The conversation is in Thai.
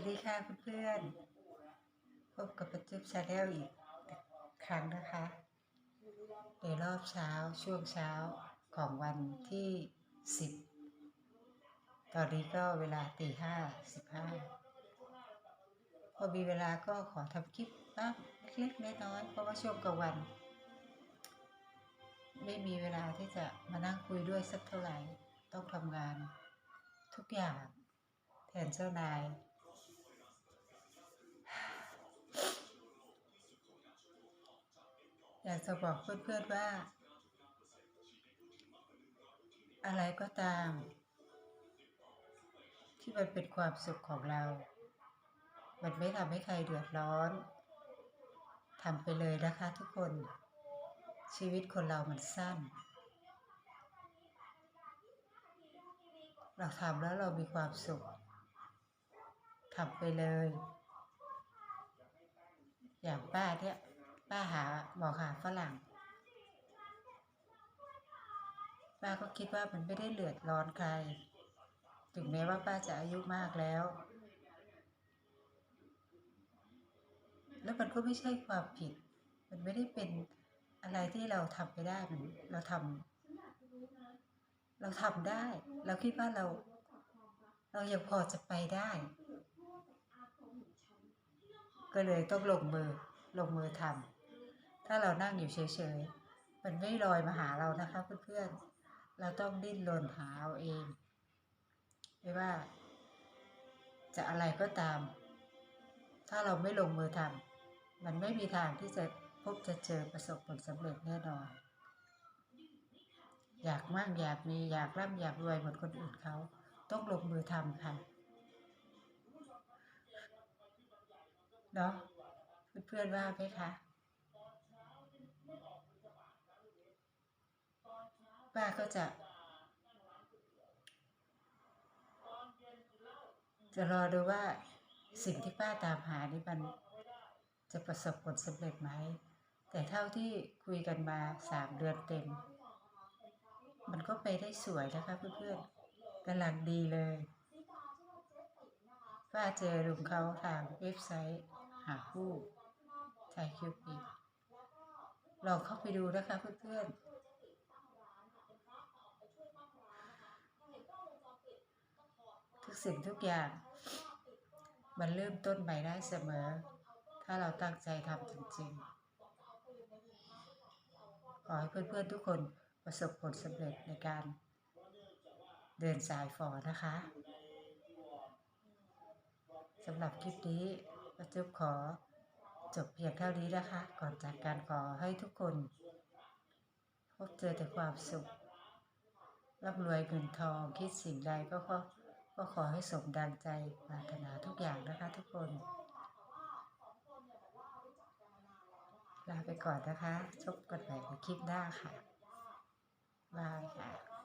วัสดีค่ะเพื่อนๆพบกับประจุบชาแนลอีกครั้งนะคะ ในรอบเช้าช่วงเช้าของวันที่ 10 ตอนนี้ก็เวลาตีห้าสิบห้าพอมีเวลาก็ขอทำคลิปบ้างเล็กๆน้อยๆเพราะว่าช่วงกลางวัน ไม่มีเวลาที่จะมานั่งคุยด้วยสักเท่าไหร่ต้องทำงานทุกอย่างแทนเจ้านาย อยากจะบอกเพื่อนๆว่า อะไรก็ตาม ที่มันเป็นความสุขของเรา มันไม่ทำให้ใครเดือดร้อนทำไปเลยนะคะทุกคน ชีวิตคนเรามันสั้น เราทำแล้วเรามีความสุขทำไปเลย อย่างป้าเนี่ย ป้าหาบอกหาฝรั่ง ป้าก็คิดว่ามันไม่ได้เลือดร้อนใคร ถึงแม้ว่าป้าจะอายุมากแล้ว แล้วมันก็ไม่ใช่ความผิด มันไม่ได้เป็นอะไรที่เราทำไปได้มันเราทำเราทำได้ เราคิดว่าเรา เรายังพอจะไปได้ ก็เลยต้องลงมือลงมือทำ ถ้าเรานั่งอยู่เฉยๆ มันไม่ลอยมาหาเรานะคะเพื่อนๆ เราต้องดิ้นรนหาเอาเอง ไม่ว่า จะอะไรก็ตาม ถ้าเราไม่ลงมือทำมันไม่มีทางที่จะพบจะเจอประสบผลสำเร็จแน่นอน อยากมั่งอยากมีอยากร่ำอยากรวยเหมือนคนอื่นเขา ต้องลงมือทำค่ะเนาะเพื่อนๆว่าไหมคะ ป้าก็จะ จะรอดูว่าสิ่งที่ป้าตามหานี่มันจะประสบผลสำเร็จไหม แต่เท่าที่คุยกันมาสามเดือนเต็ม มันก็ไปได้สวยนะคะเพื่อนๆกำลังดีเลยป้าเจอลุงเขาทางเว็บไซต์ หาคู่ชายคิวปิดลองเข้าไปดูนะคะเพื่อนๆ ทุก สิ่งทุกอย่าง มันเริ่มต้นใหม่ได้เสมอ ถ้าเราตั้งใจทำจริงๆ ขอให้เพื่อนๆทุกคนประสบผลสำเร็จในการเดินสายฝอนะคะสำหรับคลิปนี้ป้าจุ๊บขอจบเพียงเท่านี้นะคะ ก่อนจากการขอให้ทุกคน พบเจอแต่ความสุขร่ำรวยเงินทองคิดสิ่งใดก็ขอ ก็ขอให้สมดังใจปรารถนาทุกอย่างนะคะทุกคน ลาไปก่อนนะคะชบกันใหม่ในคลิปหน้าค่ะบายค่ะ